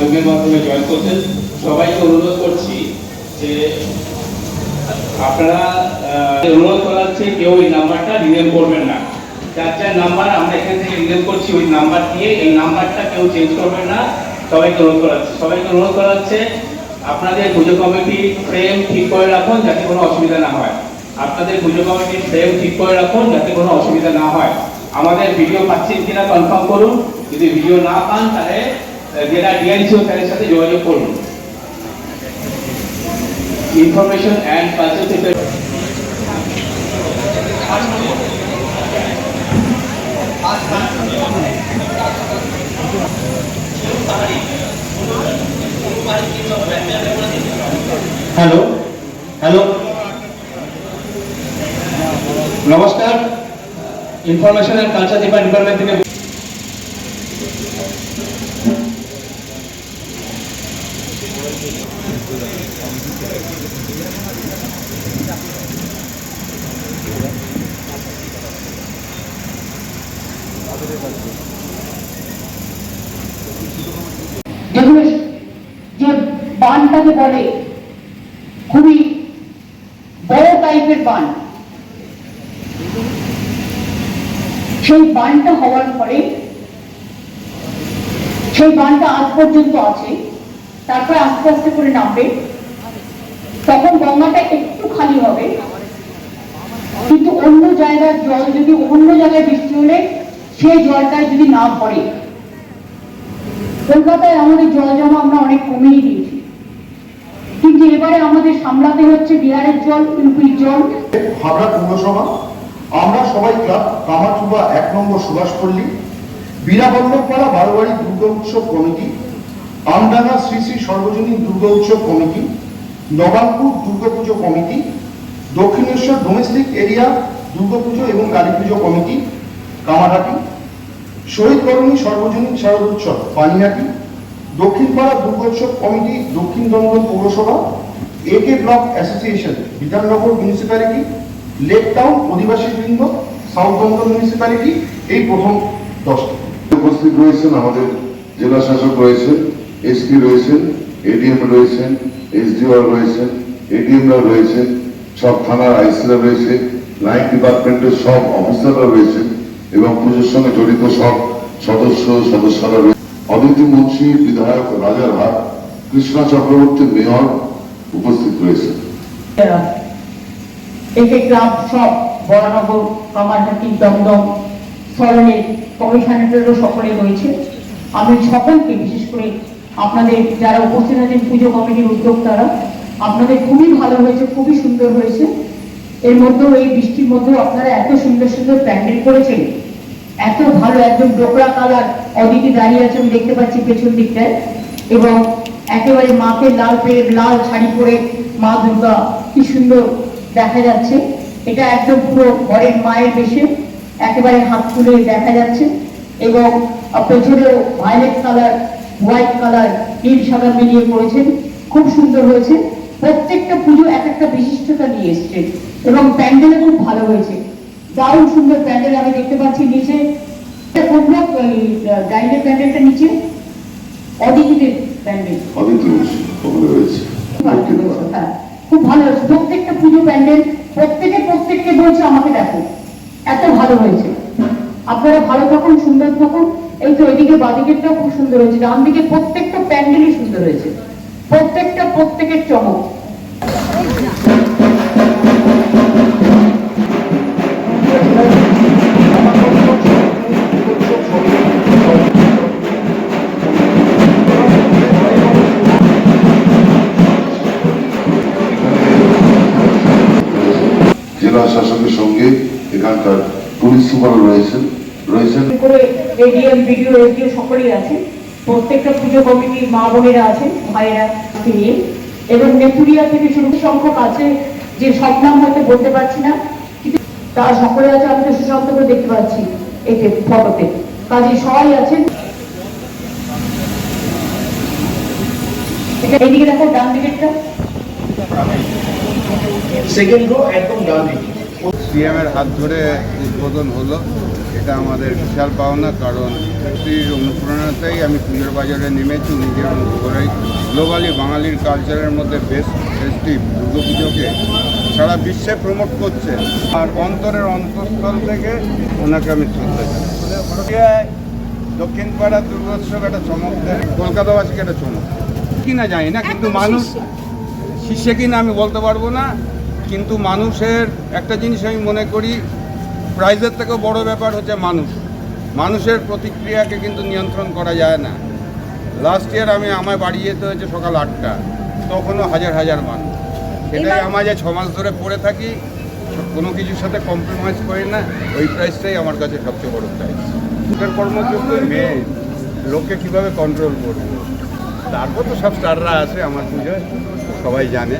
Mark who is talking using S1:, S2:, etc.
S1: যোগের মাধ্যমে জয়েন করছেন। সবাইকে অনুরোধ করছি যে আপনারা অনুরোধ করা হচ্ছে কেউ এই নাম্বারটা রিনেম করবেন না। চার চার নাম্বার আমরা এখান থেকে রিনেম করছি, ওই নাম্বার দিয়ে এই নাম্বারটা কেউ চেঞ্জ করবেন না। সবাইকে অনুরোধ করা হচ্ছে সবাইকে অনুরোধ করা হচ্ছে আপনাদের পুজো কমিটি ফ্রেম ঠিক করে রাখুন যাতে কোনো অসুবিধা না হয়। আপনাদের পুজো কমিটির ফ্রেম ঠিক করে রাখুন যাতে কোনো অসুবিধা না হয়। আমাদের ভিডিও পাচ্ছেন কিনা কনফার্ম করুন। যদি ভিডিও না পান তাহলে তাদের সাথে যোগাযোগ করুন। ইনফরমেশন অ্যান্ড হ্যালো হ্যালো নমস্কার। ইনফরমেশন অ্যান্ড কালচার ডিপার্টমেন্ট থেকে
S2: যে বানটাকে বলে খুবই বড় টাইপের বান, সেই বানটা হওয়ার পরে, সেই বানটা আজ পর্যন্ত আছে। তারপরে আস্তে আস্তে করে নামবে। তখন গঙ্গাটা একটু খালি হবে। কিন্তু অন্য জায়গার জল যদি অন্য জায়গায় বৃষ্টি হলে, সেই জলটায় যদি না পড়ে কলকাতায় আমাদের জল জমা আমরা অনেক কমিয়ে দিয়েছি। কিন্তু এবারে আমাদের সামলাতে হচ্ছে বিহারের জল, ইউপির জল।
S3: হাবড়া পৌরসভা, আমরা সবাই ক্লাব কামারচুবা এক নম্বর সুভাষপল্লী, বীরাবল্লভপাড়া বারোয়ারি দুর্গা উৎসব কমিটি আমডাঙ্গা শ্রী শ্রী সর্বজনীন দুর্গা উৎসব committee Nawabpur Durga Puja committee, Dakshineswar domestic area Durga Puja এবং কালী পুজো কমিটি, কামারহাটি, শহীদ করণী সর্বজনীন শারদ উৎসব পানিহাটি, দক্ষিণপাড়া দুর্গোৎসব কমিটি দক্ষিণ দমদম পৌরসভা A K block association Bidhannagar municipality lake town অধিবাসী বৃন্দ সাউথ দমদম মিউনিসিপ্যালিটি এই প্রথম দশটি।
S4: উপস্থিত রয়েছেন আমাদের জেলা শাসক রয়েছেন এসপি রয়েছেন এডিএম রয়েছেন এসডিও রয়েছেন এডিএমরা রয়েছেন সব থানার আইসিরা রয়েছে লাইন ডিপার্টমেন্টের সব অফিসাররা রয়েছেন এবং পুজোর সঙ্গে জড়িত সব সদস্য সদস্যরা রয়েছে। অদিতি মুন্সি, বিধায়ক রাজারহাট কৃষ্ণা চক্রবর্তী মেয়র উপস্থিত রয়েছেন
S2: একে ক্লাব সব বরানগর কামারহাটি, দমদম সরণের কমিশনারেরও সকলে রয়েছে। আমি সকলকে বিশেষ করে আপনাদের যারা উপস্থিত আছেন পুজো কমিটির উদ্যোক্তারা, আপনাদের খুবই ভালো হয়েছে, খুবই সুন্দর হয়েছে। এর মধ্যেও এই বৃষ্টির মধ্যেও আপনারা এত সুন্দর সুন্দর প্যান্ডেল করেছেন। এত ভালো একদম ডোকরা কালার অদিকে দাঁড়িয়ে আছে, আমি দেখতে পাচ্ছি পেছন দিকটায়। এবং একেবারে মাকে লাল পেয়ে লাল শাড়ি পরে মা দুর্গা, কি সুন্দর দেখা যাচ্ছে। এটা একদম পুরো ঘরের মায়ের বেশে একেবারে হাত তুলে দেখা যাচ্ছে। এবং পেছনেও ভায়োলেট কালার হোয়াইট কালার নীল সাদা মিলিয়ে করেছেন খুব সুন্দর হয়েছে। প্রত্যেকটা পুজো এক একটা বিশিষ্টতা নিয়ে এসছে এবং প্যান্ডেল খুব ভালো হয়েছে। দারুণ সুন্দর প্যান্ডেল আমি দেখতে পাচ্ছি নিচে। ডাইনের প্যান্ডেলটা নিচে? অডিজিটের প্যান্ডেল। হ্যাঁ, খুব ভালো হয়েছে। প্রত্যেকটা পুজো প্যান্ডেল প্রত্যেকে প্রত্যেককে বলছে আমাকে দেখো। এত ভালো হয়েছে। আপনারা ভালো থাকুন, সুন্দর থাকুন। এই তো এদিকে বাদিকেরটাও খুব সুন্দর হয়েছে ডান দিকে প্রত্যেকটা প্যান্ডেলই সুন্দর হয়েছে। প্রত্যেকটা, প্রত্যেকের চমক।
S4: জেলা শাসকের সঙ্গে এখানকার পুলিশ সুপার রয়েছেন। রয়েছেন।
S2: করে এডিএম বিডিও এসডিও সকলেই আছে প্রত্যেকটা পুজো কমিটির মা বোনেরা আছে ভাইয়েরা নিয়ে। এবং নেপুরিয়া থেকে শুরু সংখ্যক আছে যে সব নাম হয়তো বলতে পারছি না কিন্তু তারা সকলে আছে আমি তো সুশান্ত করে দেখতে পাচ্ছি এতে ফটোতে। কাজে সবাই আছেন। এটা এদিকে দেখো ডান দিকেরটা।
S3: সেকেন্ড রো একদম ডান দিকে।
S5: সিএম এর হাত ধরে উদ্বোধন হলো। এটা আমাদের বিশাল পাওনা কারণ স্ত্রীর অনুপ্রেরণাতেই আমি পুজোর বাজারে নেমেছি নিজের করেই গ্লোবালি বাঙালির কালচারের মধ্যে বেস্ট ফেস্টিভ দুর্গাপুজোকে সারা বিশ্বে প্রমোট করছে। আর অন্তরের অন্তঃস্থল থেকে ওনাকে আমি শ্রদ্ধা জানাই দক্ষিণ পাড়ার দুর্গোৎসব একটা চমক দেয়। কলকাতাবাসীকে একটা চমক। কি না জানি না কিন্তু মানুষ শীর্ষে। কিনা আমি বলতে পারব না কিন্তু মানুষের একটা জিনিস আমি মনে করি প্রাইজের থেকেও বড় ব্যাপার হচ্ছে মানুষ। মানুষের প্রতিক্রিয়াকে কিন্তু নিয়ন্ত্রণ করা যায় না। লাস্ট ইয়ার আমি আমায় বাড়ি যেতে হয়েছে সকাল আটটা। তখনও হাজার হাজার মানুষ। সেটাই আমার যে ছ মাস ধরে পড়ে থাকি কোনো কিছুর সাথে কম্প্রোমাইজ করি না ওই প্রাইসটাই আমার কাছে সবচেয়ে বড় প্রাইস সুখের কর্মযোগ্য মেয়ে লোককে কীভাবে কন্ট্রোল করব? তারপর তো সব স্টাররা আছে আমার পুজোয় সবাই জানে।